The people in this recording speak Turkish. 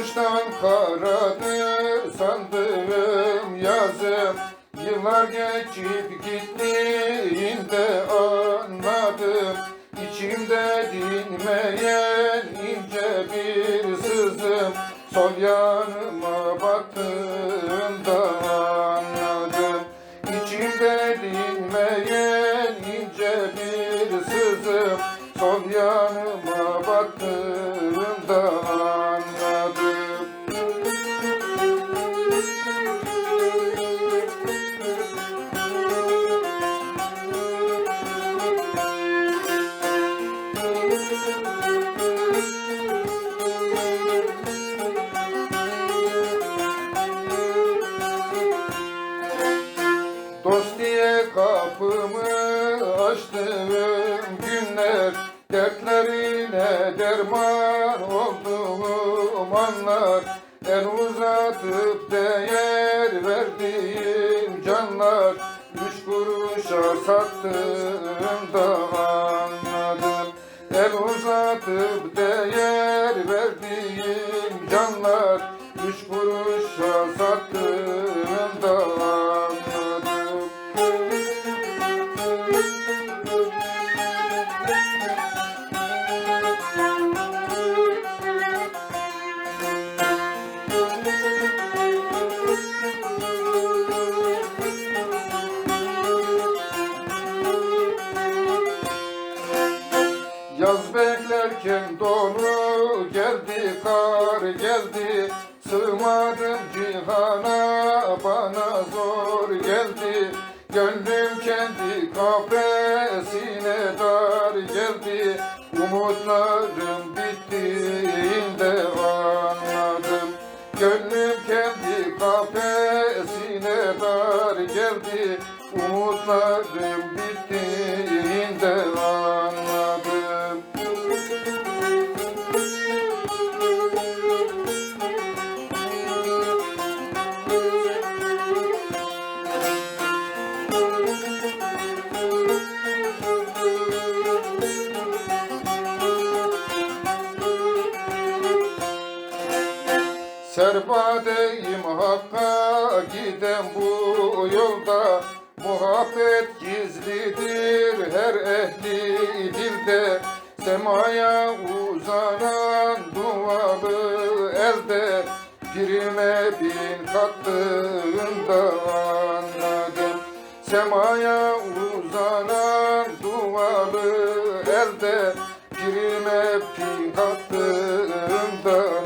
Kuştan karadı sandığım yazım. Yıllar geçip gittiğinde anladım. İçimde dinmeyen ince bir sızım. Sol yanıma baktığımda anladım. İçimde dinmeyen ince bir sızım. Sol yanıma açtığım günler Dertlerine derman olduğum anlar. El uzatıp değer verdiğim canlar. Üç kuruşa sattığımda anladım El uzatıp değer verdiğim canlar. Üç kuruşa sattığımda Yaz beklerken dolu geldi kar geldi Sığmadım cihana bana zor geldi. Gönlüm kendi kafesine dar geldi Umutlarım bittiğinde anladım. Gönlüm kendi kafesine dar geldi Umutlarım bittiğinde Serbadeyim hakka giden bu yolda. Muhabbet gizlidir her ehli dilde. Semaya uzanan dualı elde. Pirime bin kattığında anladım. Semaya uzanan dualı elde. Pirime bin kattığında